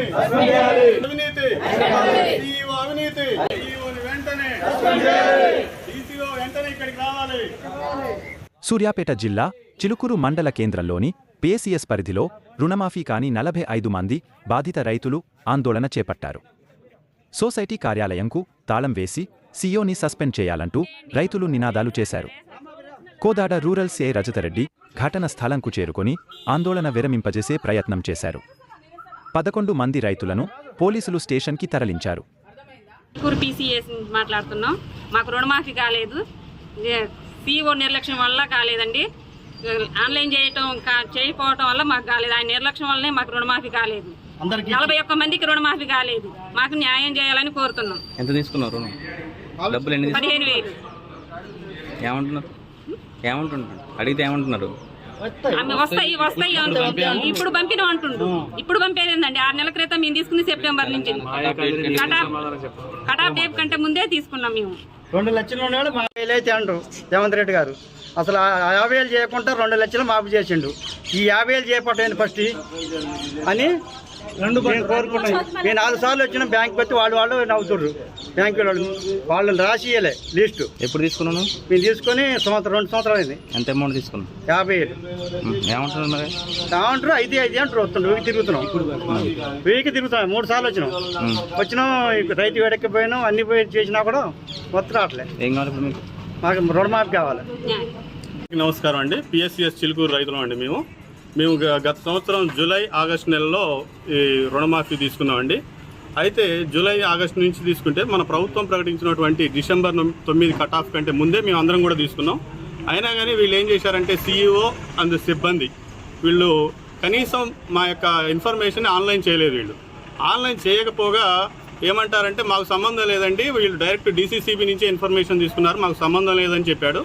వెంటనే అవినీతి. CEO అవినీతి. ఈఓని వెంటనే. DCO వెంటనే ఇక్కడికి రావాలి. సూర్యాపేట జిల్లా చిలుకూరు మండల కేంద్రంలోని పిఎసిఎస్ పరిధిలో రుణమాఫీ కాని నలభై ఐదు మంది బాధిత రైతులు ఆందోళన చేపట్టారు. సొసైటీ కార్యాలయంకు తాళం వేసి సీఓని సస్పెండ్ చేయాలంటూ రైతులు నినాదాలు చేశారు. కోదాడ రూరల్ సిఐ రజతరెడ్డి ఘటన స్థలంకు చేరుకొని ఆందోళన విరమింపజేసే ప్రయత్నం చేశారు. పదకొండు మంది రైతులను పోలీసులు స్టేషన్కి తరలించారు. పీసీఎస్ నుంచి మాట్లాడుతున్నాం. మాకు రుణమాఫీ కాలేదు. సీఓ నిర్లక్ష్యం వల్ల కాలేదండి. ఆన్లైన్ చేయటం కా- చేయకపోవటం వల్ల మాకు కాలేదు. ఆయన నిర్లక్ష్యం వల్లనే మాకు రుణమాఫీ కాలేదు. నలభై ఒక్క మందికి రుణమాఫీ కాలేదు. మాకు న్యాయం చేయాలని కోరుతున్నాం. ఎంత తీసుకున్నారు రుణం? డబ్బులు ఎన్ని తీసుకున్నారు? పదిహేను వేలు. ఏమంటున్నారు? ఏమంటున్నారు? అడిగితే ఏమంటున్నారు? ఆమె వస్తాయి వస్తాయి అంటుంది ఇప్పుడు పంపిన అంటుండు. ఇప్పుడు పంపేది ఏందండి ఆరు నెలల క్రితం మేము తీసుకుంది సెప్టెంబర్ నుంచి. కటాఫ్ డేట్ కంటే ముందే తీసుకున్నాం మేము. రెండు లక్షలు ఉన్నాడు మా వేలు అయితే అండ్రు రేవంత్ రెడ్డి గారు. అసలు ఆ యాభై వేలు చేయకుండా రెండు లక్షలు మాఫీ చేసిండు. ఈ యాభై వేలు చేయకపోతే ఫస్ట్ అని రెండు కోరుకున్నాను నేను నాలుగు సార్లు వచ్చిన బ్యాంక్ వచ్చి వాళ్ళు వాళ్ళు నవ్వుతుర్రు. బ్యాంక్ వాళ్ళు వాళ్ళు రాసి ఇయ్యలే లిస్టు. ఎప్పుడు తీసుకున్నాను? మేము తీసుకొని సంవత్సరం రెండు సంవత్సరాలు అయింది. ఎంత అమౌంట్ తీసుకున్నాను యాభై వేలు ఏమంటున్నారు మరి? అంటారు ఐదు ఐదు అంటారు వస్తుండ్రు. వీకి తిరుగుతున్నాం. వీకి తిరుగుతున్నాం. మూడు సార్లు వచ్చినాం. వచ్చినాం రైతు వేడెక్కిపోయినాం అన్ని పోయి చేసినా కూడా మొత్తం రావట్లే ఏం కావాలి ఇప్పుడు మీకు? మాకు రుణమాఫీ కావాలి. నమస్కారం అండి. పిఎస్సిఎస్ చిలుకూరు రైతులం అండి మేము. మేము గత సంవత్సరం జూలై ఆగస్టు నెలలో ఈ రుణమాఫీ తీసుకున్నామండి. అయితే జూలై ఆగస్టు నుంచి తీసుకుంటే మన ప్రభుత్వం ప్రకటించినటువంటి డిసెంబర్ తొమ్మిది కట్ ఆఫ్ కంటే ముందే మేము అందరం కూడా తీసుకున్నాం. అయినా కానీ వీళ్ళు ఏం చేశారంటే సీఈఓ అండ్ సిబ్బంది వీళ్ళు కనీసం మా యొక్క ఇన్ఫర్మేషన్ ఆన్లైన్ చేయలేదు వీళ్ళు. ఆన్లైన్ చేయకపోగా ఏమంటారంటే మాకు సంబంధం లేదండి వీళ్ళు డైరెక్ట్ డీసీసీబీ నుంచే ఇన్ఫర్మేషన్ తీసుకున్నారు మాకు సంబంధం లేదని చెప్పాడు.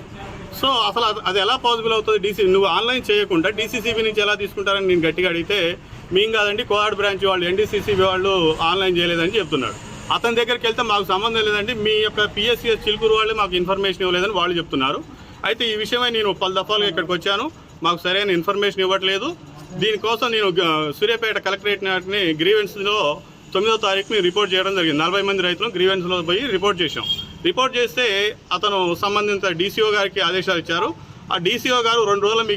సో అసలు అది- ఎలా పాసిబుల్ అవుతుంది? డీసీ నువ్వు ఆన్లైన్ చేయకుండా డీసీసీబీ నుంచి ఎలా తీసుకుంటారని నేను గట్టిగా అడిగితే మేము కాదండి కోఆడ్ బ్రాంచ్ వాళ్ళు ఎన్డీసీసీబీ వాళ్ళు ఆన్లైన్ చేయలేదని చెప్తున్నాడు అతని దగ్గరికి వెళ్తే మాకు సంబంధం లేదండి మీ యొక్క పిఎస్సిఎస్ చిలుకూరు వాళ్ళు మాకు ఇన్ఫర్మేషన్ ఇవ్వలేదని వాళ్ళు చెప్తున్నారు. అయితే ఈ విషయమై నేను పలు దఫాలుగా ఇక్కడికి వచ్చాను. మాకు సరైన ఇన్ఫర్మేషన్ ఇవ్వట్లేదు. దీనికోసం నేను సూర్యాపేట కలెక్టరేట్ నాటిని గ్రీవెన్స్లో తొమ్మిదో తారీఖుని రిపోర్ట్ చేయడం జరిగింది. నలభై మంది రైతులు గ్రీవెన్స్లో పోయి రిపోర్ట్ చేశాం. రిపోర్ట్ చేస్తే అతను సంబంధిత డీసీఓ గారికి ఆదేశాలు ఇచ్చారు. ఆ డీసీఓ గారు రెండు రోజులు మీకు